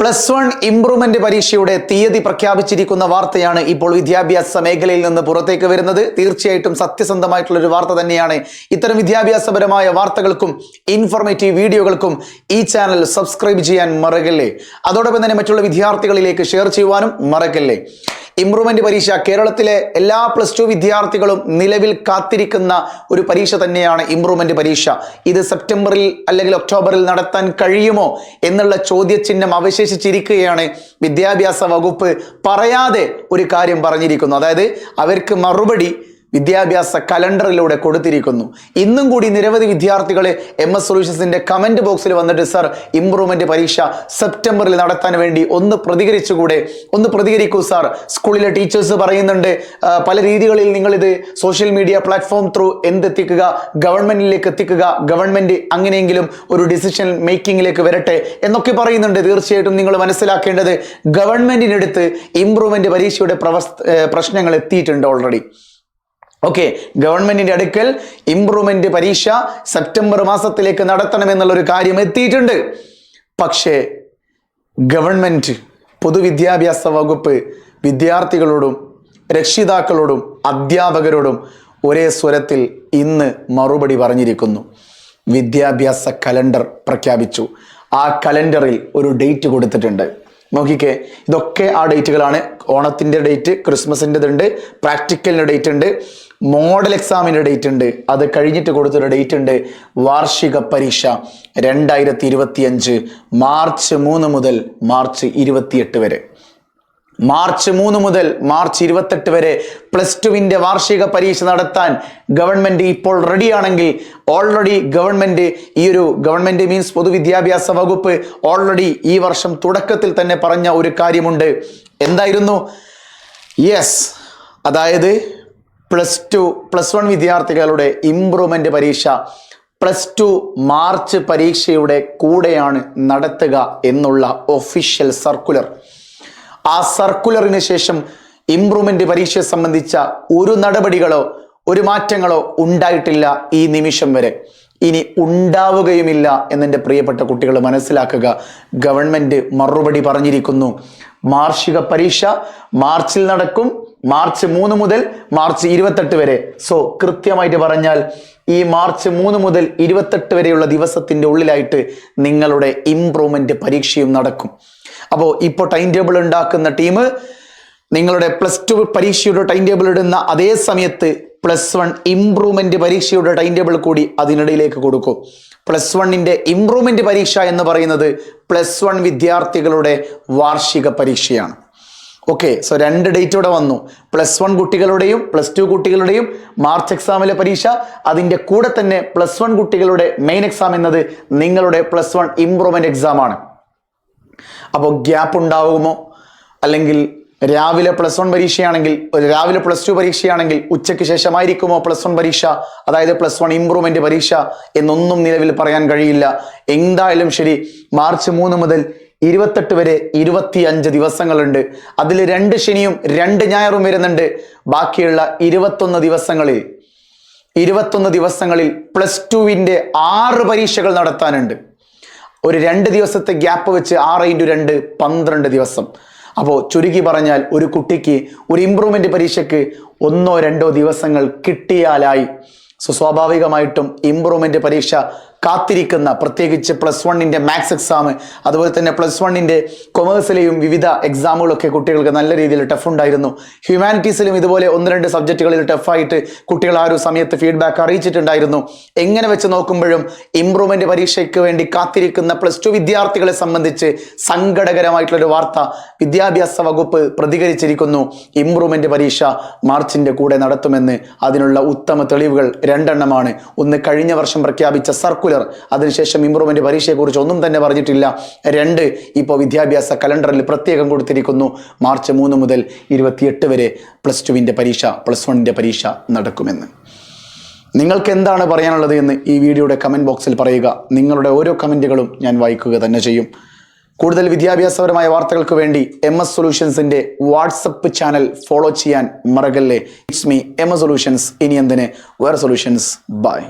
Plus one improvement പരീക്ഷയുടെ തീയതി പ്രഖ്യാപിച്ചിരിക്കുന്ന വാർത്തയാണ് ഇപ്പോൾ വിദ്യാഭ്യാസ മേഖലയിൽ നിന്ന് പുറത്തേക്ക് വരുന്നത്. തീർച്ചയായിട്ടും സത്യസന്ധമായിട്ടുള്ള ഒരു വാർത്ത തന്നെയാണ്. ഇത്തരം വിദ്യാഭ്യാസപരമായ വാർത്തകൾക്കും ഇൻഫോർമേറ്റീവ് വീഡിയോകൾക്കും ഈ ചാനൽ സബ്സ്ക്രൈബ് ചെയ്യാൻ മറക്കല്ലേ? അതോടൊപ്പം തന്നെ മറ്റുള്ള വിദ്യാർത്ഥികളിലേക്ക് ഷെയർ ചെയ്യുവാനും മറക്കല്ലേ? ഇംപ്രൂവ്മെന്റ് പരീക്ഷ കേരളത്തിലെ എല്ലാ പ്ലസ് ടു വിദ്യാർത്ഥികളും നിലവിൽ കാത്തിരിക്കുന്ന ഒരു പരീക്ഷ തന്നെയാണ് ഇംപ്രൂവ്മെന്റ് പരീക്ഷ. ഇത് സെപ്റ്റംബറിൽ അല്ലെങ്കിൽ ഒക്ടോബറിൽ നടത്താൻ കഴിയുമോ എന്നുള്ള ചോദ്യചിഹ്നം അവശേഷിച്ചിരിക്കുകയാണ് വിദ്യാഭ്യാസ വകുപ്പ് പറയാതെ ഒരു കാര്യം പറഞ്ഞിരിക്കുന്നു. അതായത് അവർക്ക് മറുപടി വിദ്യാഭ്യാസ കലണ്ടറിലൂടെ കൊടുത്തിരിക്കുന്നു. ഇന്നും കൂടി നിരവധി വിദ്യാർത്ഥികൾ എം എസ് സൊല്യൂഷൻസിന്റെ കമന്റ് ബോക്സിൽ വന്നിട്ട് സർ ഇംപ്രൂവ്മെന്റ് പരീക്ഷ സെപ്റ്റംബറിൽ നടത്താൻ വേണ്ടി ഒന്ന് പ്രതികരിച്ചുകൂടെ? ഒന്ന് പ്രതികരിക്കൂ സാർ സ്കൂളിലെ ടീച്ചേഴ്സ് പറയുന്നുണ്ട് പല രീതികളിൽ നിങ്ങൾ ഇത് സോഷ്യൽ മീഡിയ പ്ലാറ്റ്ഫോം ത്രൂ എന്തെത്തിക്കുക? ഗവൺമെന്റിലേക്ക് എത്തിക്കുക? ഗവൺമെന്റ് അങ്ങനെയെങ്കിലും ഒരു ഡിസിഷൻ മേക്കിങ്ങിലേക്ക് വരട്ടെ എന്നൊക്കെ പറയുന്നുണ്ട്. തീർച്ചയായിട്ടും നിങ്ങൾ മനസ്സിലാക്കേണ്ടത് ഗവൺമെന്റിനടുത്ത് ഇംപ്രൂവ്മെന്റ് പരീക്ഷയുടെ പ്രശ്നങ്ങൾ എത്തിയിട്ടുണ്ട് ഓൾറെഡി ഓക്കെ ഗവൺമെന്റിന്റെ അടുക്കൽ ഇംപ്രൂവ്മെന്റ് പരീക്ഷ സെപ്റ്റംബർ മാസത്തിലേക്ക് നടത്തണം എന്നുള്ളൊരു കാര്യം എത്തിയിട്ടുണ്ട്. പക്ഷേ ഗവൺമെന്റ് പൊതുവിദ്യാഭ്യാസ വകുപ്പ് വിദ്യാർത്ഥികളോടും രക്ഷിതാക്കളോടും അധ്യാപകരോടും ഒരേ സ്വരത്തിൽ ഇന്ന് മറുപടി പറഞ്ഞിരിക്കുന്നു. വിദ്യാഭ്യാസ കലണ്ടർ പ്രഖ്യാപിച്ചു. ആ കലണ്ടറിൽ ഒരു ഡേറ്റ് കൊടുത്തിട്ടുണ്ട്. നോക്കിക്കേ ഇതൊക്കെ ആ ഡേറ്റുകളാണ് ഓണത്തിന്റെ ഡേറ്റ് ക്രിസ്മസിന്റെ ഉണ്ട്. പ്രാക്ടിക്കലിന്റെ ഡേറ്റ് ഉണ്ട്. മോഡൽ എക്സാമിന്റെ ഡേറ്റ് ഉണ്ട്. അത് കഴിഞ്ഞിട്ട് കൊടുത്തൊരു ഡേറ്റ് ഉണ്ട്. വാർഷിക പരീക്ഷ രണ്ടായിരത്തി ഇരുപത്തിയഞ്ച് മാർച്ച് മൂന്ന് മുതൽ മാർച്ച് ഇരുപത്തിയെട്ട് വരെ. മാർച്ച് മൂന്ന് മുതൽ മാർച്ച് ഇരുപത്തെട്ട് വരെ പ്ലസ് ടുവിന്റെ വാർഷിക പരീക്ഷ നടത്താൻ ഗവൺമെന്റ് ഇപ്പോൾ റെഡിയാണെങ്കിൽ ഓൾറെഡി ഗവൺമെന്റ് ഈ ഒരു ഗവൺമെന്റ് മീൻസ് പൊതുവിദ്യാഭ്യാസ വകുപ്പ് ഓൾറെഡി ഈ വർഷം തുടക്കത്തിൽ തന്നെ പറഞ്ഞ ഒരു കാര്യമുണ്ട്. എന്തായിരുന്നു? യെസ് അതായത് പ്ലസ് ടു പ്ലസ് വൺ വിദ്യാർത്ഥികളുടെ ഇംപ്രൂവ്മെന്റ് പരീക്ഷ പ്ലസ് ടു മാർച്ച് പരീക്ഷയുടെ കൂടെയാണ് നടത്തുക എന്നുള്ള ഒഫീഷ്യൽ സർക്കുലർ. ആ സർക്കുലറിന് ശേഷം ഇംപ്രൂവ്മെന്റ് പരീക്ഷയെ സംബന്ധിച്ച ഒരു നടപടികളോ ഒരു മാറ്റങ്ങളോ ഉണ്ടായിട്ടില്ല ഈ നിമിഷം വരെ. ഇനി ഉണ്ടാവുകയുമില്ല എന്നെന്റെ പ്രിയപ്പെട്ട കുട്ടികൾ മനസ്സിലാക്കുക. ഗവൺമെന്റ് മറുപടി പറഞ്ഞിരിക്കുന്നു. മാർഷിക പരീക്ഷ മാർച്ചിൽ നടക്കും മാർച്ച് മൂന്ന് മുതൽ മാർച്ച് ഇരുപത്തെട്ട് വരെ. സോ കൃത്യമായിട്ട് പറഞ്ഞാൽ ഈ മാർച്ച് മൂന്ന് മുതൽ ഇരുപത്തെട്ട് വരെയുള്ള ദിവസത്തിന്റെ ഉള്ളിലായിട്ട് നിങ്ങളുടെ ഇംപ്രൂവ്മെന്റ് പരീക്ഷയും നടക്കും. അപ്പോൾ ഇപ്പോൾ ടൈം ടേബിൾ ഉണ്ടാക്കുന്ന ടീം നിങ്ങളുടെ പ്ലസ് ടു പരീക്ഷയുടെ ടൈം ടേബിൾ ഇടുന്ന അതേ സമയത്ത് പ്ലസ് വൺ ഇംപ്രൂവ്മെന്റ് പരീക്ഷയുടെ ടൈം ടേബിൾ കൂടി അതിനിടയിലേക്ക് കൊടുക്കും. പ്ലസ് വണ്ണിന്റെ ഇംപ്രൂവ്മെന്റ് പരീക്ഷ എന്ന് പറയുന്നത് പ്ലസ് വൺ വിദ്യാർത്ഥികളുടെ വാർഷിക പരീക്ഷയാണ്. ഓക്കെ സോ രണ്ട് ഡേറ്റ് ഇവിടെ വന്നു. പ്ലസ് വൺ കുട്ടികളുടെയും പ്ലസ് ടു കുട്ടികളുടെയും മാർച്ച് എക്സാമിലെ പരീക്ഷ. അതിന്റെ കൂടെ തന്നെ പ്ലസ് വൺ കുട്ടികളുടെ മെയിൻ എക്സാം എന്നത് നിങ്ങളുടെ പ്ലസ് വൺ ഇംപ്രൂവ്മെന്റ് എക്സാം ആണ്. അപ്പോൾ ഗ്യാപ്പ് ഉണ്ടാവുമോ? അല്ലെങ്കിൽ രാവിലെ പ്ലസ് വൺ പരീക്ഷയാണെങ്കിൽ രാവിലെ പ്ലസ് ടു പരീക്ഷയാണെങ്കിൽ ഉച്ചയ്ക്ക് ശേഷമായിരിക്കുമോ പ്ലസ് വൺ പരീക്ഷ? അതായത് പ്ലസ് വൺ ഇംപ്രൂവ്മെന്റ് പരീക്ഷ എന്നൊന്നും നിലവിൽ പറയാൻ കഴിയില്ല. എന്തായാലും ശരി മാർച്ച് മൂന്ന് മുതൽ ഇരുപത്തെട്ട് വരെ ഇരുപത്തി അഞ്ച് ദിവസങ്ങളുണ്ട്. അതിൽ രണ്ട് ശനിയും രണ്ട് ഞായറും വരുന്നുണ്ട്. ബാക്കിയുള്ള ഇരുപത്തൊന്ന് ദിവസങ്ങളിൽ ഇരുപത്തൊന്ന് ദിവസങ്ങളിൽ പ്ലസ് ടുവിന്റെ ആറ് പരീക്ഷകൾ നടത്താനുണ്ട്. ഒരു രണ്ട് ദിവസത്തെ ഗ്യാപ്പ് വെച്ച് ആറ് ഇന്റു രണ്ട് പന്ത്രണ്ട് ദിവസം. അപ്പോൾ ചുരുക്കി പറഞ്ഞാൽ ഒരു കുട്ടിക്ക് ഒരു ഇമ്പ്രൂവ്മെന്റ് പരീക്ഷയ്ക്ക് ഒന്നോ രണ്ടോ ദിവസങ്ങൾ കിട്ടിയാലായി. സ്വാഭാവികമായിട്ടും ഇമ്പ്രൂവ്മെന്റ് പരീക്ഷ കാത്തിരിക്കുന്ന പ്രത്യേകിച്ച് പ്ലസ് വണ്ണിന്റെ മാത്സ് എക്സാം അതുപോലെ തന്നെ പ്ലസ് വണ്ണിന്റെ കൊമേഴ്സിലെയും വിവിധ എക്സാമുകളൊക്കെ കുട്ടികൾക്ക് നല്ല രീതിയിൽ ടഫ് ഉണ്ടായിരുന്നു. ഹ്യൂമാനിറ്റീസിലും ഇതുപോലെ ഒന്ന് രണ്ട് സബ്ജക്റ്റുകളിൽ ടഫായിട്ട് കുട്ടികൾ ആ ഒരു സമയത്ത് ഫീഡ്ബാക്ക് അറിയിച്ചിട്ടുണ്ടായിരുന്നു. എങ്ങനെ വെച്ച് നോക്കുമ്പോഴും ഇംപ്രൂവ്മെന്റ് പരീക്ഷയ്ക്ക് വേണ്ടി കാത്തിരിക്കുന്ന പ്ലസ് ടു വിദ്യാർത്ഥികളെ സംബന്ധിച്ച് സങ്കടകരമായിട്ടുള്ളൊരു വാർത്ത വിദ്യാഭ്യാസ വകുപ്പ് പ്രതികരിച്ചിരിക്കുന്നു. ഇംപ്രൂവ്മെന്റ് പരീക്ഷ മാർച്ചിന്റെ കൂടെ നടത്തുമെന്ന് അതിനുള്ള ഉത്തമ തെളിവുകൾ രണ്ടെണ്ണമാണ്. ഒന്ന് കഴിഞ്ഞ വർഷം പ്രഖ്യാപിച്ച സർക്കുലർ അതിനുശേഷം ഇമ്പ്രൂവ്മെന്റ് പരീക്ഷയെക്കുറിച്ച് ഒന്നും തന്നെ പറഞ്ഞിട്ടില്ല. രണ്ട് ഇപ്പോൾ വിദ്യാഭ്യാസ കലണ്ടറിൽ പ്രത്യേകം കൊടുത്തിരിക്കുന്നു. മാർച്ച് മൂന്ന് മുതൽ ഇരുപത്തിയെട്ട് വരെ പ്ലസ് ടുവിന്റെ പരീക്ഷ പ്ലസ് വണ്ണിന്റെ പരീക്ഷ നടക്കുമെന്ന്. നിങ്ങൾക്ക് എന്താണ് പറയാനുള്ളത് എന്ന് ഈ വീഡിയോയുടെ കമന്റ് ബോക്സിൽ പറയുക. നിങ്ങളുടെ ഓരോ കമന്റുകളും ഞാൻ വായിക്കുക തന്നെ ചെയ്യും. കൂടുതൽ വിദ്യാഭ്യാസപരമായ വാർത്തകൾക്ക് വേണ്ടി എം എസ് സൊല്യൂഷൻസിന്റെ വാട്സപ്പ് ചാനൽ ഫോളോ ചെയ്യാൻ മറകല്ലേ it's me M S solutions ഇനി എന്തിന്? വേറെ സൊല്യൂഷൻസ് ബൈ